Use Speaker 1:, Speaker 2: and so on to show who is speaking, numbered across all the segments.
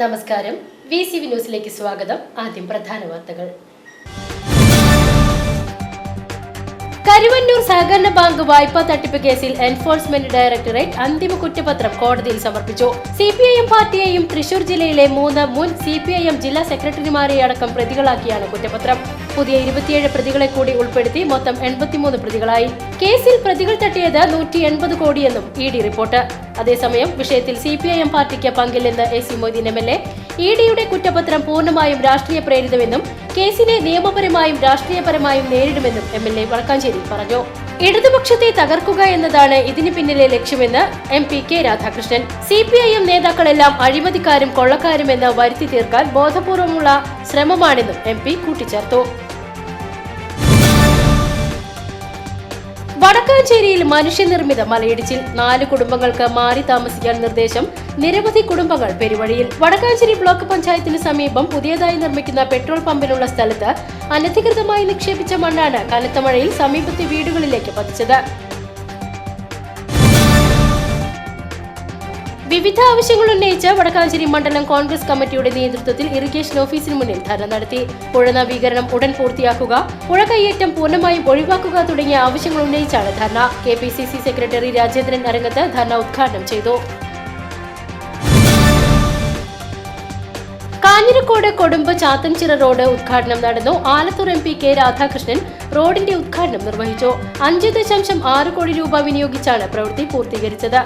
Speaker 1: നമസ്കാരം. V C V ന്യൂസിലേക്ക് സ്വാഗതം. ആദ്യം പ്രധാന വാർത്തകൾ. കരുവന്നൂർ സഹകരണ ബാങ്ക് വായ്പാ തട്ടിപ്പ് കേസിൽ എൻഫോഴ്സ്മെന്റ് ഡയറക്ടറേറ്റ് അന്തിമ കുറ്റപത്രം കോടതിയിൽ സമർപ്പിച്ചു. സി പി ഐ എം പാർട്ടിയെയും തൃശൂർ ജില്ലയിലെ മൂന്ന് മുൻ സി പി ഐ എം ജില്ലാ സെക്രട്ടറിമാരെയടക്കം പ്രതികളാക്കിയാണ് കുറ്റപത്രം. പുതിയ ഇരുപത്തിയേഴ് പ്രതികളെ കൂടി ഉൾപ്പെടുത്തി മൊത്തം എൺപത്തിമൂന്ന് പ്രതികളായി. കേസിൽ പ്രതികൾ തട്ടിയത് നൂറ്റി എൺപത് കോടിയെന്നും ഇ ഡി റിപ്പോർട്ട്. അതേസമയം വിഷയത്തിൽ സി പി ഐ എം പാർട്ടിക്ക് പങ്കില്ലെന്ന് A C Moideen M L A E ഡിയുടെ കുറ്റപത്രം പൂർണമായും രാഷ്ട്രീയ പ്രേരിതമെന്നും കേസിനെ നിയമപരമായും രാഷ്ട്രീയപരമായും നേരിടുമെന്നും എം എൽ എ വടക്കാഞ്ചേരി പറഞ്ഞു. ഇടതുപക്ഷത്തെ തകർക്കുക എന്നതാണ് ഇതിന് പിന്നിലെ ലക്ഷ്യമെന്ന് M P K Radhakrishnan. C P I M നേതാക്കളെല്ലാം അഴിമതിക്കാരും കൊള്ളക്കാരുമെന്ന് വരുത്തി തീർക്കാൻ ബോധപൂർവമുള്ള ശ്രമമാണെന്നും എം പി കൂട്ടിച്ചേർത്തു. വടക്കാഞ്ചേരിയിൽ മനുഷ്യനിർമ്മിത മലയിടിച്ചിൽ നാല് കുടുംബങ്ങൾക്ക് മാറി താമസിക്കാൻ നിർദ്ദേശം നിരവധി കുടുംബങ്ങൾ പെരുവഴിയിൽ. വടക്കാഞ്ചേരി ബ്ലോക്ക് പഞ്ചായത്തിന് സമീപം പുതിയതായി നിർമ്മിക്കുന്ന പെട്രോൾ പമ്പിനുള്ള സ്ഥലത്ത് അനധികൃതമായി നിക്ഷേപിച്ച മണ്ണാണ് കനത്ത മഴയിൽ സമീപത്തെ വീടുകളിലേക്ക് പതിച്ചത്. വിവിധ ആവശ്യങ്ങൾ ഉന്നയിച്ച് വടക്കാഞ്ചേരി മണ്ഡലം കോൺഗ്രസ് കമ്മിറ്റിയുടെ നേതൃത്വത്തിൽ ഇറിഗേഷൻ ഓഫീസിന് മുന്നിൽ ധർണ നടത്തി. പുഴ നവീകരണം ഉടൻ പൂർത്തിയാക്കുക പുഴ കയ്യേറ്റം പൂർണമായും ഒഴിവാക്കുക തുടങ്ങിയ ആവശ്യങ്ങൾ ഉന്നയിച്ചാണ് ധർണ. കെ സെക്രട്ടറി രാജേന്ദ്രൻ അരങ്ങത്ത് ധർണ ഉദ്ഘാടനം ചെയ്തു. കാഞ്ഞിരക്കോട് കൊടുമ്പ് ചാത്തൻചിറ റോഡ് ഉദ്ഘാടനം നടന്നു. Alathur M P K Radhakrishnan റോഡിന്റെ ഉദ്ഘാടനം നിർവഹിച്ചു. അഞ്ച് ദശാംശം ആറ് കോടി രൂപ വിനിയോഗിച്ചാണ് പ്രവൃത്തി പൂർത്തീകരിച്ചത്.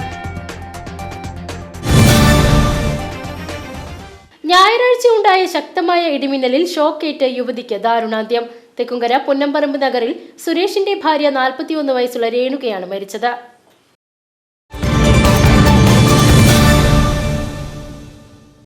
Speaker 1: ഞായറാഴ്ച ഉണ്ടായ ശക്തമായ ഇടിമിന്നലിൽ ഷോക്കേറ്റ് യുവതിക്ക് ദാരുണാന്ത്യം. തെക്കുംകര പൊന്നമ്പറമ്പ് നഗറിൽ സുരേഷിന്റെ ഭാര്യ നാൽപ്പത്തിയൊന്ന് വയസ്സുള്ള രേണുകയാണ് മരിച്ചത്.